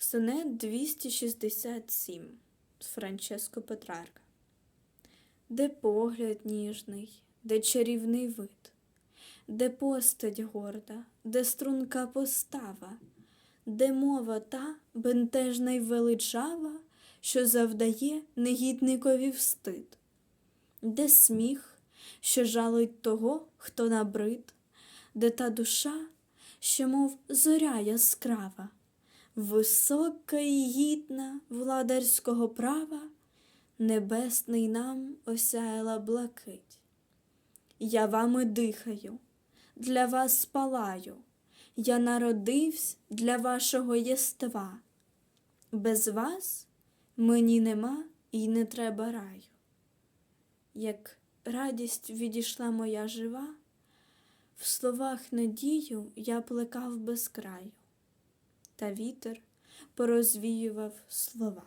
Сонет 267 Франческо Петрарка. Де погляд ніжний, де чарівний вид, де постать горда, де струнка постава, де мова та бентежна й величава, що завдає негідникові встид, де сміх, що жалить того, хто набрид, де та душа, що, мов зоря яскрава, висока і гідна владарського права, небесний нам осяяла блакить. Я вами дихаю, для вас спалаю, я народився для вашого єства. Без вас мені нема і не треба раю. Як радість відійшла моя жива, в словах надію я плекав без краю, та вітер порозвіював слова.